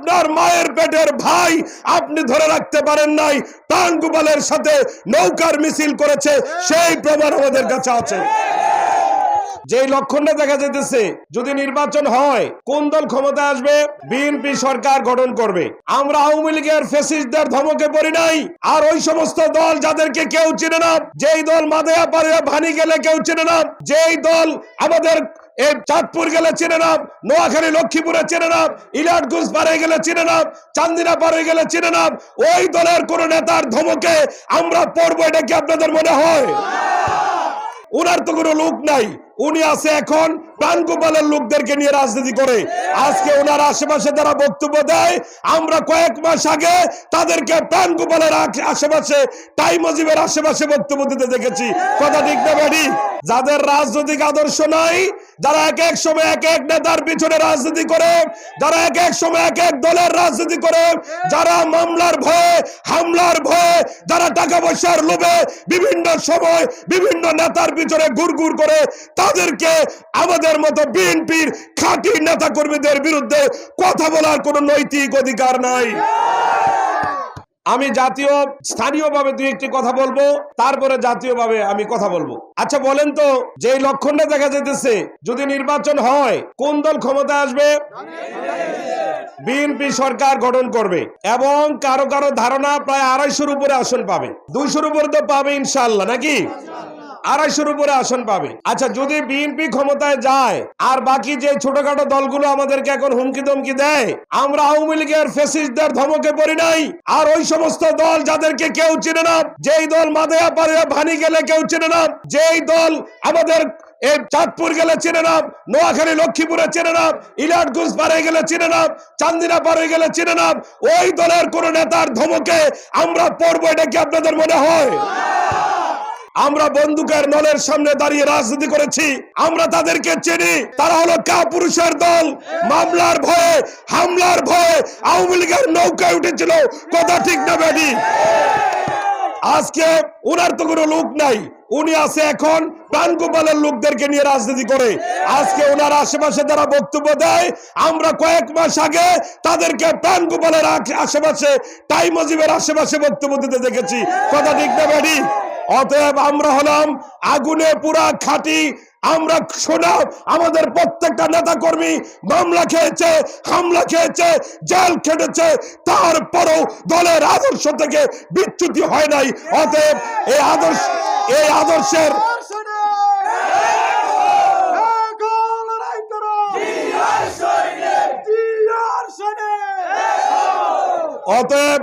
আপনার মায়ের পেটের ভাই আপনি ধরে রাখতে পারেন নাই। টান গোপালের সাথে নৌকার মিছিল করেছে, সেই প্রমাণ আমাদের কাছে আছে। যে লক্ষণটা দেখা যেতেছে যদি নির্বাচন হয়, কোন দল ক্ষমতা আসবে? বিএনপি সরকার গঠন করবে। আমরা আওয়ামী লীগের ফেসিস্টদের ধমকে পড়ি নাই। আর ওই সমস্ত দল যাদেরকে কেউ চিনে না, যেই দল মাদেয়া পারে ভানি গেলে কেউ চিনে না, যেই দল আমাদের এই চাঁদপুর গেলে চিনে নাম নোয়াখালী, লক্ষ্মীপুরে চিনে নাম ইলাটগুঞ্জ পারে গেলে চিনে নাম চান্দিনা পারে গেলে চিনে নাম ওই দলের কোন নেতার ধমকে আমরা পড়ব, এটা কি আপনাদের মনে হয়? ওনার তো কোনো লোক নাই, উনি আছে এখন প্রাণগোপালের লোকদেরকে নিয়ে রাজনীতি করে। আজকে ওনার আশেপাশে যারা বক্তব্য দেয়, আমরা কয়েক মাস আগে তাদেরকে প্রাণগোপালের আশেপাশে, টাইম অজিবের আশেপাশে বক্তব্য দিতে দেখেছি। কথা ঠিক না যাদের রাজনৈতিক আদর্শ নাই যারা এক এক সময় এক এক নেতার পিছনে রাজনীতি করে, যারা এক এক সময় এক এক দলের রাজনীতি করে, যারা মামলার ভয়ে, হামলার ভয়ে, যারা টাকা পয়সার লোভে বিভিন্ন সময় বিভিন্ন নেতার পিছনে গুড়গুড় করে, তাদেরকে আমাদের মতো বিএনপির খাঁটি নেতা কর্মীদের বিরুদ্ধে কথা বলার কোনো নৈতিক অধিকার নাই। আমি জাতীয় স্থানীয়ভাবে দুই একটি কথা বলব, তারপরে জাতীয়ভাবে আমি কথা বলব। আচ্ছা বলেন তো যে লক্ষণটা দেখা যেতেছে যদি নির্বাচন হয়, কোন দল ক্ষমতা আসবে? বিএনপি সরকার গঠন করবে এবং কারও কারও ধারণা প্রায় আড়াইশোর উপরে আসন পাবে। দুইশোর উপরে তো পাবে ইনশাল্লাহ নাকি? আড়াইশোর উপরে আসন পাবে। আচ্ছা যদি বিএনপি ক্ষমতায় যায়, আর বাকি যে ছোটখাটো দলগুলো আমাদেরকে এখন হুমকি দমকি দেয়, আমরা আওয়ামী লীগের ফেসিস্টদের ধমকে পড়ি নাই। আর ওই সমস্ত দল যাদেরকে কেউ চিনে না, যেই দল মাদেয়া পারে ভানি গেলে কেউ চিনে না, যেই দল আমাদের এই চাঁদপুর গেলে চিনে নাম নোয়াখালী, লক্ষ্মীপুরে চিনে নাম ইলাটগুঞ্জ পারে গেলে চিনে নাম চান্দিনা পারে গেলে চিনে নাম ওই দলের কোন নেতার ধমকে আমরা পড়ব, এটা কি আপনাদের মনে হয়? আমরা বন্দুকের নলের সামনে দাঁড়িয়ে রাজনীতি করেছি, আমরা তাদেরকে চিনি, তারা হলো কা পুরুষের দল। মামলার ভয়ে, হামলার ভয়ে আওয়ামী লীগের নৌকায় উঠেছিল। কথা ঠিক না বেডি আজকে ওনার তো কোনো লোক নাই। উনি আছে এখন প্রাণগোপালের লোকদেরকে নিয়ে রাজনীতি করে। আজকে ওনার আশেপাশে যারা বক্তব্য দেয়, আমরা কয়েক মাস আগে তাদেরকে প্রাণগোপালের আশেপাশে টাইম অজিবের আশেপাশে বক্তব্য দিতে দেখেছি। কথা ঠিক না বাড়ি অতএব আমরা হলাম আগুনে পুরা খাঁটি। আমরা শোনাব আমাদের প্রত্যেকটা নেতা কর্মী মামলা খেয়েছে, হামলা খেয়েছে, জেল খেটেছে, তারপরও দলের আদর্শ থেকে বিচ্যুতি হয় নাই। অতএব এই আদর্শ, এই আদর্শের অতএব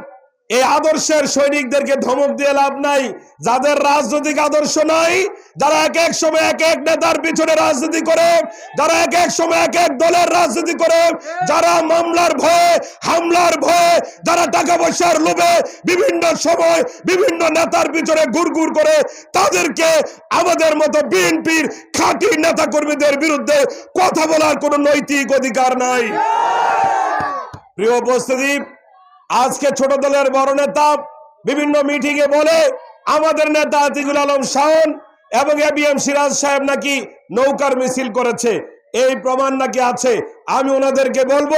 এই আদর্শের সৈনিকদেরকে ধমক দিয়ে লাভ নাই। যাদের রাজনৈতিক আদর্শ নাই, যারা এক এক সময় এক এক নেতার পিছনে রাজনীতি করে, যারা এক এক সময় এক এক দলের রাজনীতি করে, যারা মামলার ভয়ে, হামলার ভয়ে, যারা টাকা পয়সার লোভে বিভিন্ন সময় বিভিন্ন নেতার পিছনে গুড়গুড় করে, তাদেরকে আমাদের মতো বিএনপির খাঁটি নেতা কর্মীদের বিরুদ্ধে কথা বলার কোনো নৈতিক অধিকার নাই। প্রিয় উপস্থিতি আজকে ছোট দলের বড় নেতা বিভিন্ন মিটিং এ বলে আমাদের নেতা আতিকুল আলম শাহন এবং এবিএম সিরাজ সাহেব নাকি নৌকার মিছিল করেছে। এই প্রমাণ নাকি আছে? আমি ওনাদেরকে বলব,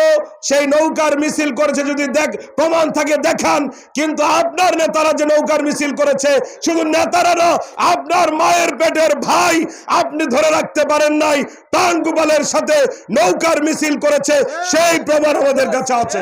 সেই নৌকার মিছিল করেছে যদি দেখ, প্রমাণ থাকে দেখান। কিন্তু আপনার নেতারা যে নৌকার মিছিল করেছে, শুধু নেতারা না, আপনার মায়ের পেটের ভাই আপনি ধরে রাখতে পারেন নাই টান গোপালের সাথে নৌকার মিছিল করেছে, সেই প্রমাণ আমাদের কাছে আছে।